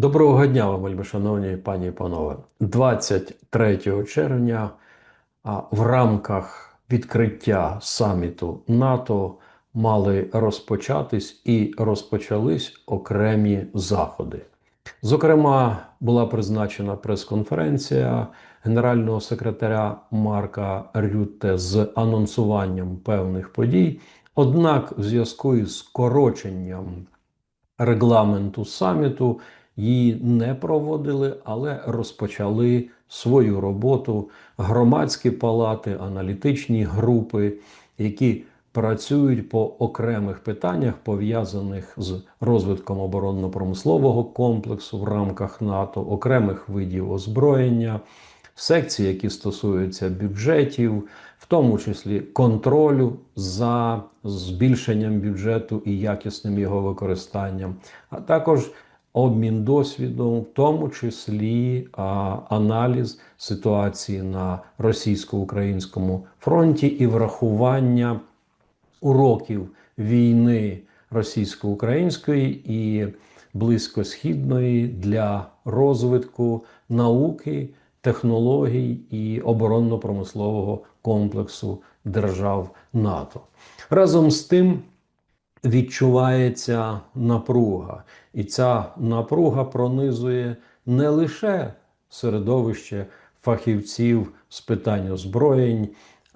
Доброго дня вам, шановні пані і панове. 23 червня в рамках відкриття саміту НАТО мали розпочатись і розпочались окремі заходи. Зокрема, була призначена прес-конференція генерального секретаря Марка Рютте з анонсуванням певних подій. Однак, в зв'язку із скороченням регламенту саміту її не проводили, але розпочали свою роботу громадські палати, аналітичні групи, які працюють по окремих питаннях, пов'язаних з розвитком оборонно-промислового комплексу в рамках НАТО, окремих видів озброєння, секції, які стосуються бюджетів, в тому числі контролю за збільшенням бюджету і якісним його використанням, а також обмін досвідом, в тому числі а, аналіз ситуації на російсько-українському фронті і врахування уроків війни російсько-української і близькосхідної для розвитку науки, технологій і оборонно-промислового комплексу держав НАТО. Разом з тим відчувається напруга, і ця напруга пронизує не лише середовище фахівців з питань озброєнь,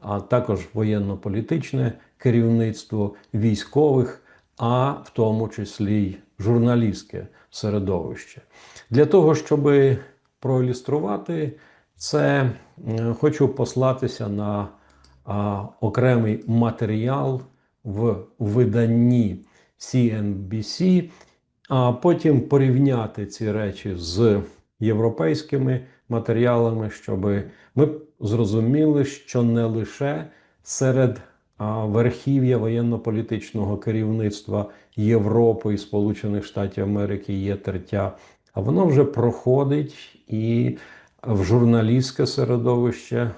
а також воєнно-політичне керівництво військових, а в тому числі й журналістське середовище. Для того, щоб проілюструвати це, хочу послатися на а, окремий матеріал в виданні CNBC, а потім порівняти ці речі з європейськими матеріалами, щоб ми зрозуміли, що не лише серед верхів'я воєнно-політичного керівництва Європи і Сполучених Штатів Америки є тертя, а воно вже проходить і в журналістське середовище,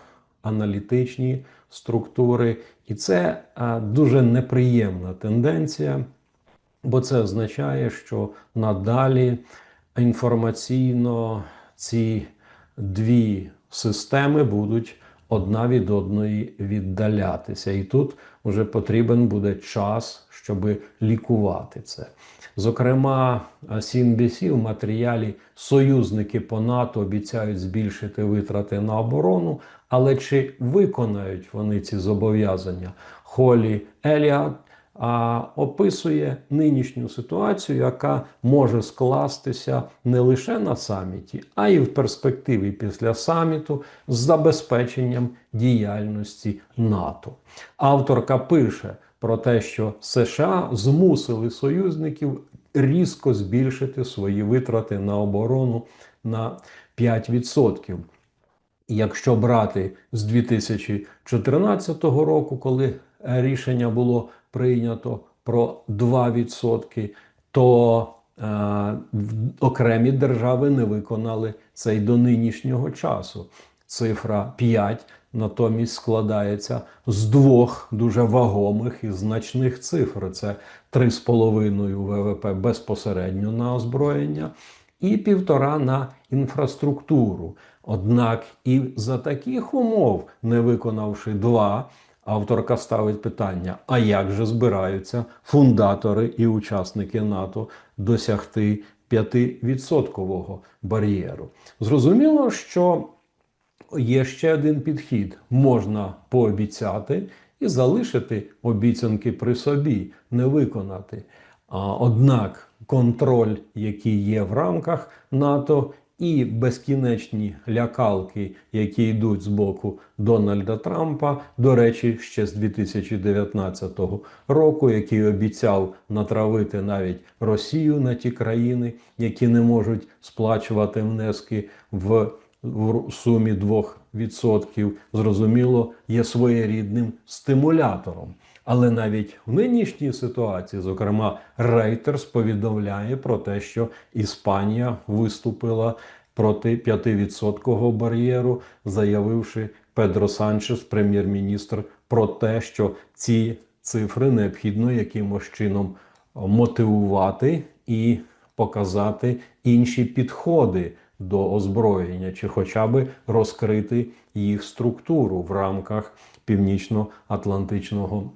аналітичні структури, і це дуже неприємна тенденція, бо це означає, що надалі інформаційно ці дві системи будуть одна від одної віддалятися. І тут вже потрібен буде час, щоб лікувати це. Зокрема, CNBC в матеріалі союзники по НАТО обіцяють збільшити витрати на оборону, але чи виконають вони ці зобов'язання? Холі Еліат описує нинішню ситуацію, яка може скластися не лише на саміті, а й в перспективі після саміту з забезпеченням діяльності НАТО. Авторка пише про те, що США змусили союзників різко збільшити свої витрати на оборону на 5%. Якщо брати з 2014 року, коли рішення було прийнято про 2%, то е, окремі держави не виконали це й до нинішнього часу. Цифра 5 натомість складається з двох дуже вагомих і значних цифр: це 3,5 ВВП безпосередньо на озброєння і півтора на інфраструктуру. Однак і за таких умов, не виконавши два, авторка ставить питання: а як же збираються фундатори і учасники НАТО досягти 5% бар'єру? Зрозуміло, що є ще один підхід: можна пообіцяти і залишити обіцянки при собі, не виконати. Однак контроль, який є в рамках НАТО, і безкінечні лякалки, які йдуть з боку Дональда Трампа, до речі, ще з 2019 року, який обіцяв натравити навіть Росію на ті країни, які не можуть сплачувати внески в в сумі 2%, зрозуміло, є своєрідним стимулятором. Але навіть в нинішній ситуації, зокрема, Reuters повідомляє про те, що Іспанія виступила проти 5% бар'єру, заявивши Педро Санчес, прем'єр-міністр, про те, що ці цифри необхідно якимось чином мотивувати і показати інші підходи до озброєння, чи хоча б розкрити їх структуру в рамках Північно-Атлантичного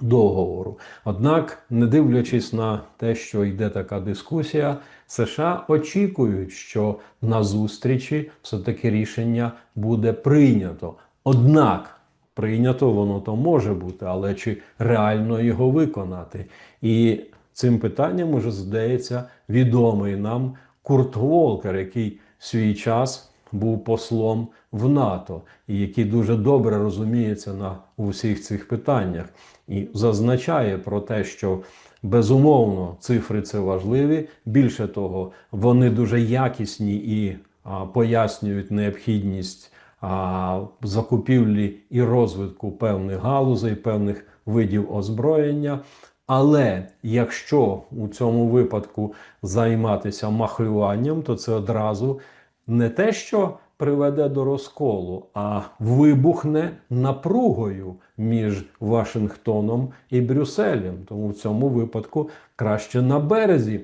договору. Однак, не дивлячись на те, що йде така дискусія, США очікують, що на зустрічі все-таки рішення буде прийнято. Однак прийнято воно то може бути, але чи реально його виконати? І цим питанням уже задається відомий нам Курт Волкер, який в свій час був послом в НАТО, і який дуже добре розуміється на усіх цих питаннях, і зазначає про те, що безумовно цифри це важливі. Більше того, вони дуже якісні і а, пояснюють необхідність а, закупівлі і розвитку певних галузей, певних видів озброєння. Але якщо у цьому випадку займатися махлюванням, то це одразу не те, що приведе до розколу, а вибухне напругою між Вашингтоном і Брюсселем. Тому в цьому випадку краще на березі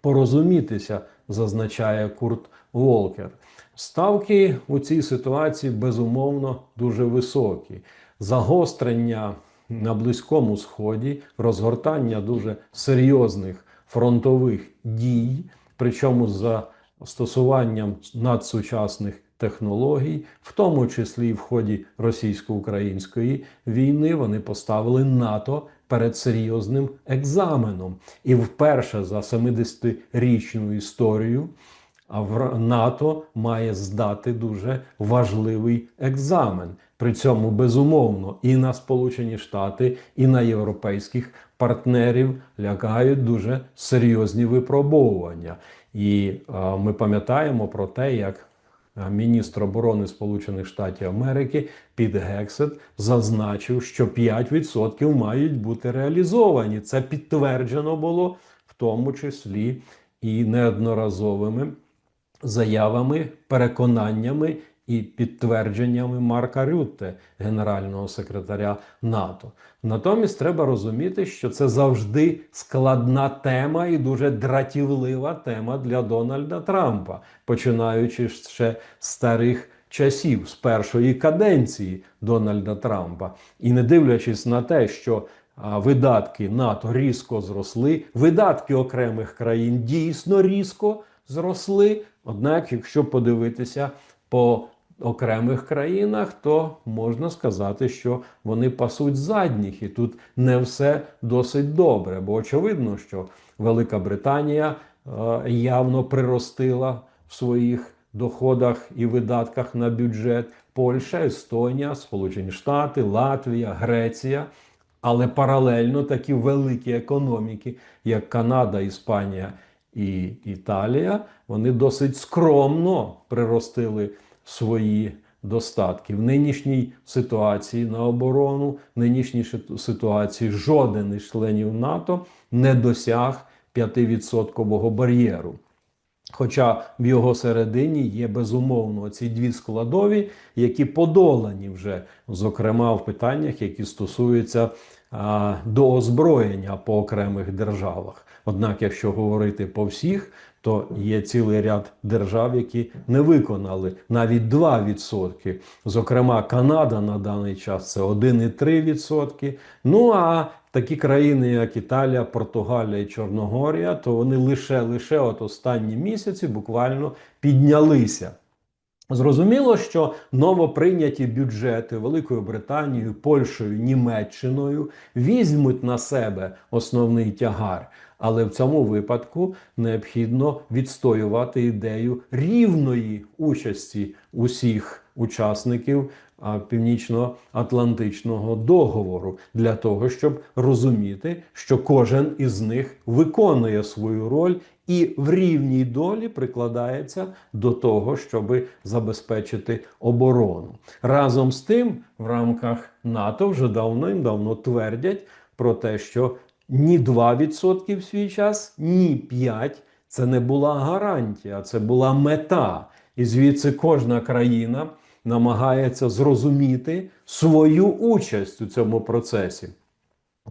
порозумітися, зазначає Курт Волкер. Ставки у цій ситуації безумовно дуже високі. Загострення на Близькому Сході, розгортання дуже серйозних фронтових дій, причому за стосуванням надсучасних технологій, в тому числі в ході російсько-української війни, вони поставили НАТО перед серйозним екзаменом. І вперше за 70-річну історію а НАТО має здати дуже важливий екзамен. При цьому безумовно і на Сполучені Штати, і на європейських партнерів лякають дуже серйозні випробовування. І е, ми пам'ятаємо про те, як е, міністр оборони Сполучених Штатів Америки під Гексет зазначив, що 5% мають бути реалізовані. Це підтверджено було в тому числі і неодноразовими заявами, переконаннями і підтвердженнями Марка Рютте, генерального секретаря НАТО. Натомість треба розуміти, що це завжди складна тема і дуже дратівлива тема для Дональда Трампа, починаючи ще з старих. Часів з першої каденції Дональда Трампа, і не дивлячись на те, що видатки НАТО різко зросли, видатки окремих країн дійсно різко зросли. Однак, якщо подивитися по окремих країнах, то можна сказати, що вони пасуть задніх, і тут не все досить добре. Бо очевидно, що Велика Британія е, явно приростила в своїх доходах і видатках на бюджет, Польща, Естонія, Сполучені Штати, Латвія, Греція. Але паралельно такі великі економіки, як Канада, Іспанія і Італія, вони досить скромно приростили свої достатки. В нинішній ситуації на оборону, в нинішній ситуації жоден із членів НАТО не досяг 5% бар'єру. Хоча в його середині є безумовно ці дві складові, які подолані вже, зокрема в питаннях, які стосуються а, до озброєння по окремих державах. Однак, якщо говорити по всіх, то є цілий ряд держав, які не виконали навіть 2%. Зокрема, Канада на даний час це 1,3%. Ну а такі країни, як Італія, Португалія і Чорногорія, то вони лише лише от останні місяці буквально піднялися. Зрозуміло, що новоприйняті бюджети Великою Британією, Польщею, Німеччиною візьмуть на себе основний тягар. Але в цьому випадку необхідно відстоювати ідею рівної участі усіх учасників Північно-Атлантичного договору для того, щоб розуміти, що кожен із них виконує свою роль і в рівній долі прикладається до того, щоб забезпечити оборону. Разом з тим, в рамках НАТО вже давним-давно твердять про те, що ні 2% в свій час, ні 5% це не була гарантія, це була мета. І звідси кожна країна намагається зрозуміти свою участь у цьому процесі.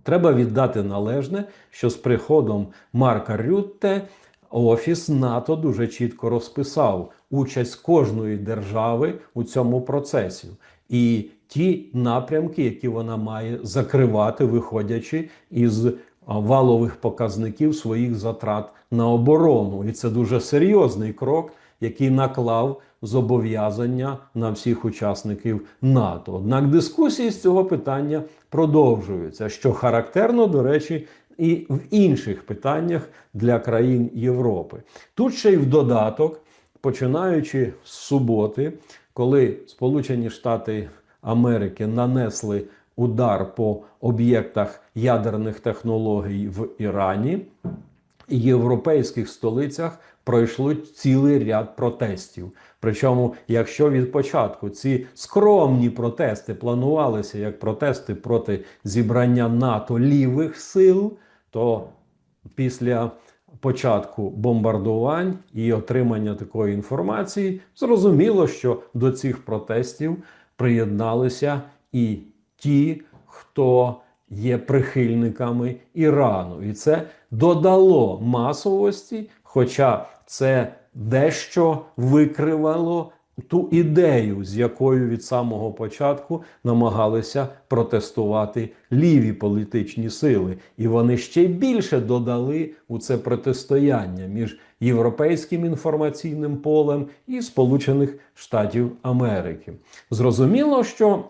Треба віддати належне, що з приходом Марка Рютте Офіс НАТО дуже чітко розписав участь кожної держави у цьому процесі і ті напрямки, які вона має закривати, виходячи із а, валових показників своїх затрат на оборону. І це дуже серйозний крок, який наклав зобов'язання на всіх учасників НАТО. Однак дискусії з цього питання продовжуються, що характерно, до речі, і в інших питаннях для країн Європи. Тут ще й в додаток, починаючи з суботи, коли Сполучені Штати Америки нанесли удар по об'єктах ядерних технологій в Ірані, і європейських столицях пройшло цілий ряд протестів. Причому, якщо від початку ці скромні протести планувалися як протести проти зібрання НАТО лівих сил, то після початку бомбардувань і отримання такої інформації зрозуміло, що до цих протестів приєдналися і ті, хто є прихильниками Ірану, і це додало масовості, хоча це дещо викривало ту ідею, з якою від самого початку намагалися протестувати ліві політичні сили, і вони ще більше додали у це протистояння між європейським інформаційним полем і Сполучених Штатів Америки. Зрозуміло, що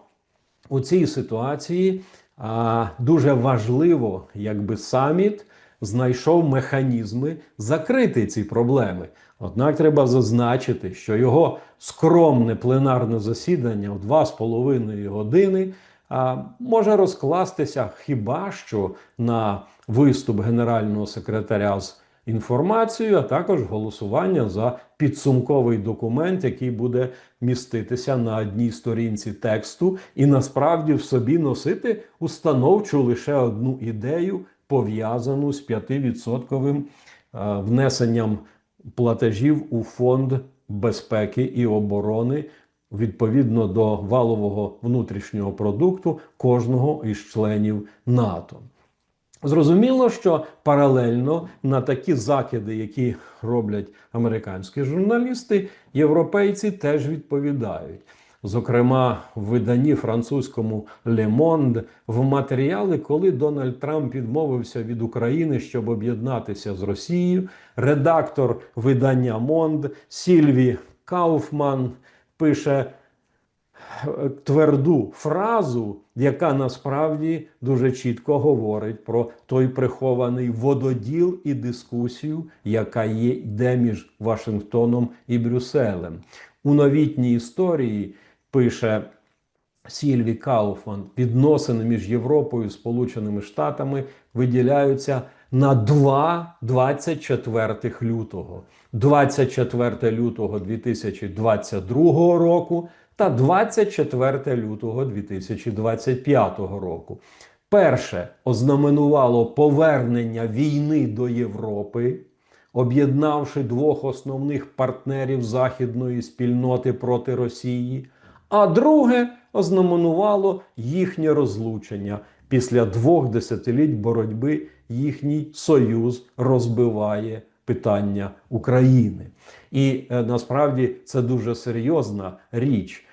у цій ситуації а, дуже важливо, якби саміт знайшов механізми закрити ці проблеми. Однак треба зазначити, що його скромне пленарне засідання в 2,5 години а, може розкластися хіба що на виступ генерального секретаря з інформацією, а також голосування за підсумковий документ, який буде міститися на одній сторінці тексту, і насправді в собі носити установчу лише одну ідею, пов'язану з 5% внесенням платежів у фонд безпеки і оборони. Відповідно до валового внутрішнього продукту кожного із членів НАТО. Зрозуміло, що паралельно на такі закиди, які роблять американські журналісти, європейці теж відповідають. Зокрема, в виданні французькому Le Monde в матеріали, коли Дональд Трамп відмовився від України, щоб об'єднатися з Росією, редактор видання Монд Сільві Кауфман пише тверду фразу, яка насправді дуже чітко говорить про той прихований вододіл і дискусію, яка є йде між Вашингтоном і Брюсселем. У новітній історії пише Сільві Кауфман, відносини між Європою і Сполученими Штатами виділяються на 2 24 лютого. 24 лютого 2022 року та 24 лютого 2025 року. Перше ознаменувало повернення війни до Європи, об'єднавши двох основних партнерів західної спільноти проти Росії. А друге ознаменувало їхнє розлучення. Після двох десятиліть боротьби їхній союз розбиває питання України. І е, насправді це дуже серйозна річ.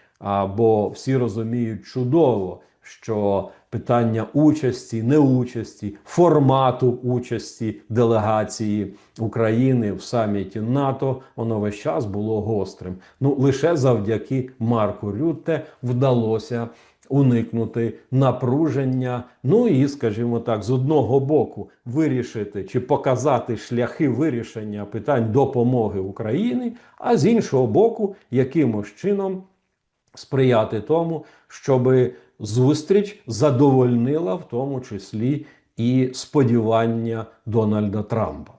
Бо всі розуміють чудово, що питання участі, неучасті, формату участі делегації України в саміті НАТО воно весь час було гострим. Ну лише завдяки Марку Рютте вдалося уникнути напруження. Ну і, скажімо так, з одного боку вирішити чи показати шляхи вирішення питань допомоги Україні, а з іншого боку, якимось чином сприяти тому, щоб зустріч задовольнила в тому числі і сподівання Дональда Трампа.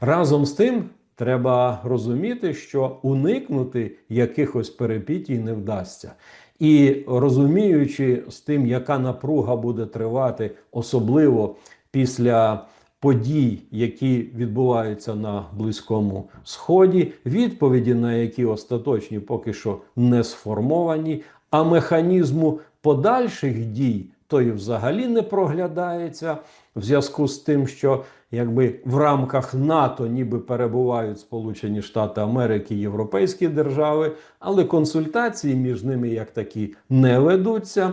Разом з тим. Треба розуміти, що уникнути якихось перепітій не вдасться. І розуміючи з тим, яка напруга буде тривати, особливо після подій, які відбуваються на Близькому Сході, відповіді на які остаточні поки що не сформовані, а механізму подальших дій то і взагалі не проглядається в зв'язку з тим, що якби в рамках НАТО ніби перебувають Сполучені Штати Америки і європейські держави, але консультації між ними як такі не ведуться.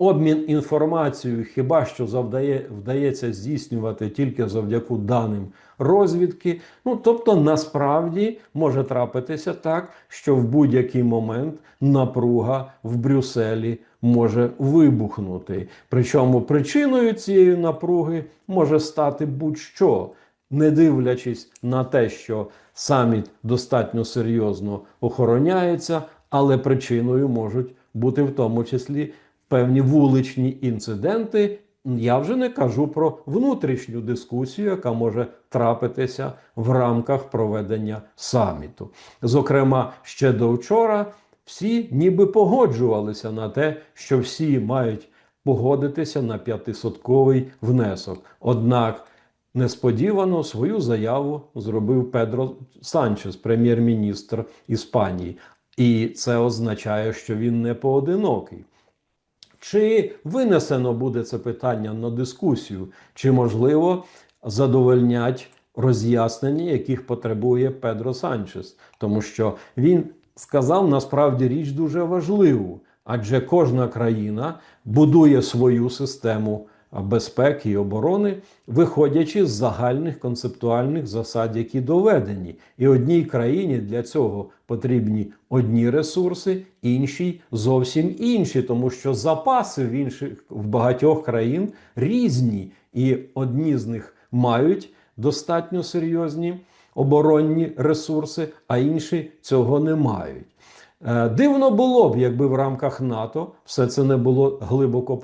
Обмін інформацією хіба що завдає, вдається здійснювати тільки завдяки даним розвідки. Ну тобто, насправді може трапитися так, що в будь-який момент напруга в Брюсселі може вибухнути. Причому причиною цієї напруги може стати будь-що. Не дивлячись на те, що саміт достатньо серйозно охороняється, але причиною можуть бути в тому числі певні вуличні інциденти. Я вже не кажу про внутрішню дискусію, яка може трапитися в рамках проведення саміту. Зокрема, ще до вчора всі ніби погоджувалися на те, що всі мають погодитися на п'ятисотковий внесок. Однак несподівано свою заяву зробив Педро Санчес, прем'єр-міністр Іспанії. І це означає, що він не поодинокий. Чи винесено буде це питання на дискусію, чи можливо задовольнять роз'яснення, яких потребує Педро Санчес, тому що він сказав насправді річ дуже важливу, адже кожна країна будує свою систему безпеки і оборони, виходячи з загальних концептуальних засад, які доведені, і одній країні для цього потрібні одні ресурси, іншій зовсім інші, тому що запаси в інших в багатьох країн різні, і одні з них мають достатньо серйозні оборонні ресурси, а інші цього не мають. Е, Дивно було б, якби в рамках НАТО все це не було глибоко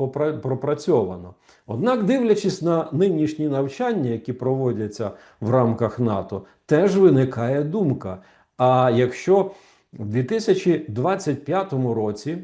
пропрацьовано. Однак, дивлячись на нинішні навчання, які проводяться в рамках НАТО, теж виникає думка: а якщо в 2025 році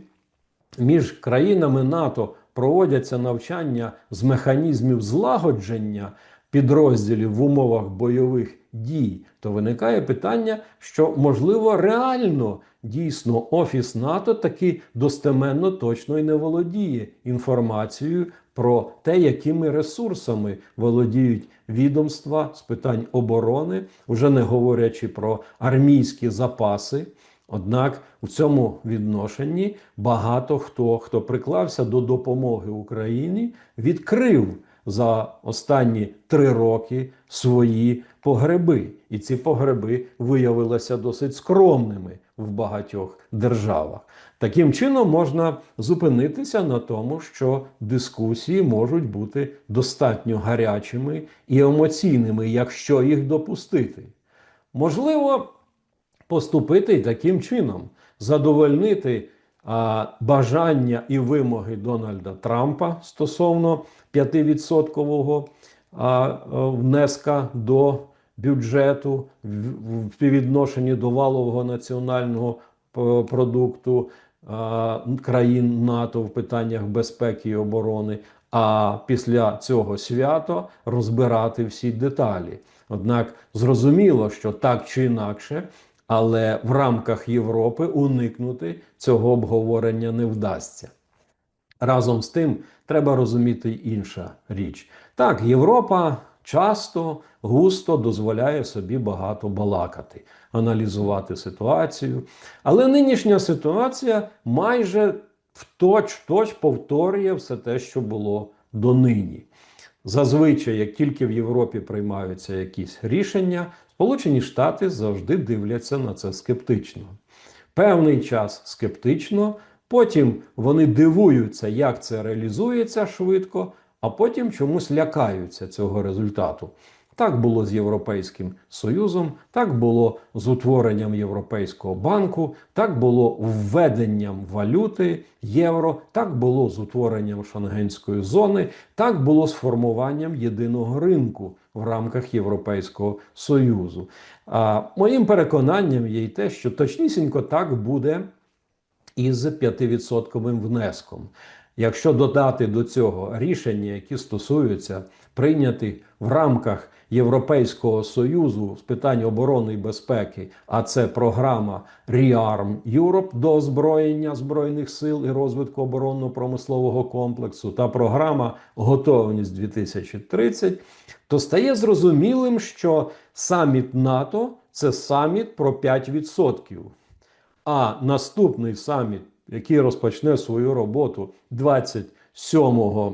між країнами НАТО проводяться навчання з механізмів злагодження підрозділів в умовах бойових дій, то виникає питання, що можливо реально дійсно офіс НАТО таки достеменно точно і не володіє інформацією про те, якими ресурсами володіють відомства з питань оборони, вже не говорячи про армійські запаси. Однак у цьому відношенні багато хто, хто приклався до допомоги Україні, відкрив за останні три роки свої погреби. І ці погреби виявилися досить скромними в багатьох державах. Таким чином можна зупинитися на тому, що дискусії можуть бути достатньо гарячими і емоційними, якщо їх допустити. Можливо, поступити таким чином, задовольнити бажання і вимоги Дональда Трампа стосовно 5% а, а, внеска до бюджету в, співвідношенні до валового національного продукту країн НАТО в питаннях безпеки і оборони. А після цього свято розбирати всі деталі. Однак зрозуміло, що так чи інакше, але в рамках Європи уникнути цього обговорення не вдасться. Разом з тим, треба розуміти інша річ. Так, Європа часто густо дозволяє собі багато балакати, аналізувати ситуацію. Але нинішня ситуація майже в точ-точ повторює все те, що було донині. Зазвичай, як тільки в Європі приймаються якісь рішення, Сполучені Штати завжди дивляться на це скептично. Певний час скептично, потім вони дивуються, як це реалізується швидко, а потім чомусь лякаються цього результату. Так було з Європейським Союзом, так було з утворенням Європейського банку, так було введенням валюти євро, так було з утворенням Шенгенської зони, так було з формуванням єдиного ринку в рамках Європейського Союзу. А моїм переконанням є й те, що точнісінько так буде із 5% внеском. Якщо додати до цього рішення, які стосуються прийнятих в рамках Європейського союзу з питань оборони і безпеки, а це програма REARM Europe до озброєння збройних сил і розвитку оборонно-промислового комплексу та програма Готовність 2030, то стає зрозумілим, що саміт НАТО це саміт про 5%. А наступний саміт, який розпочне свою роботу 27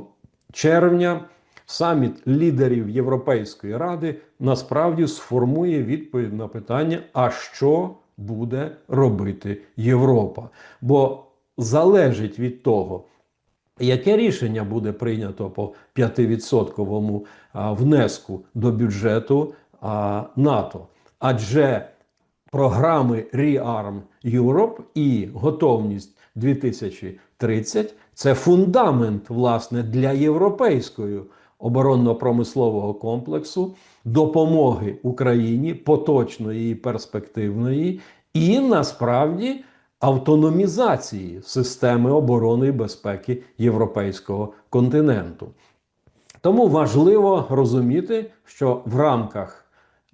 червня, саміт лідерів Європейської ради насправді сформує відповідь на питання, а що буде робити Європа? Бо залежить від того, Яке рішення буде прийнято по 5% внеску до бюджету НАТО? Адже програми ReArm Europe і готовність 2030 це фундамент власне для європейської оборонно-промислового комплексу, допомоги Україні поточної і перспективної, і насправді автономізації системи оборони і безпеки європейського континенту. Тому важливо розуміти, що в рамках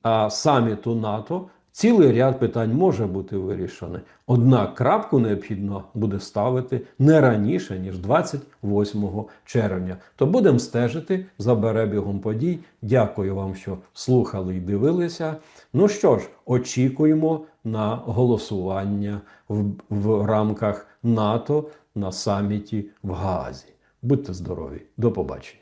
а, саміту НАТО цілий ряд питань може бути вирішений. Однак крапку необхідно буде ставити не раніше ніж 28 червня. То будемо стежити за перебігом подій. Дякую вам, що слухали і дивилися. Ну що ж, очікуємо на голосування в, в рамках НАТО на саміті в Гаазі. Будьте здорові, до побачення.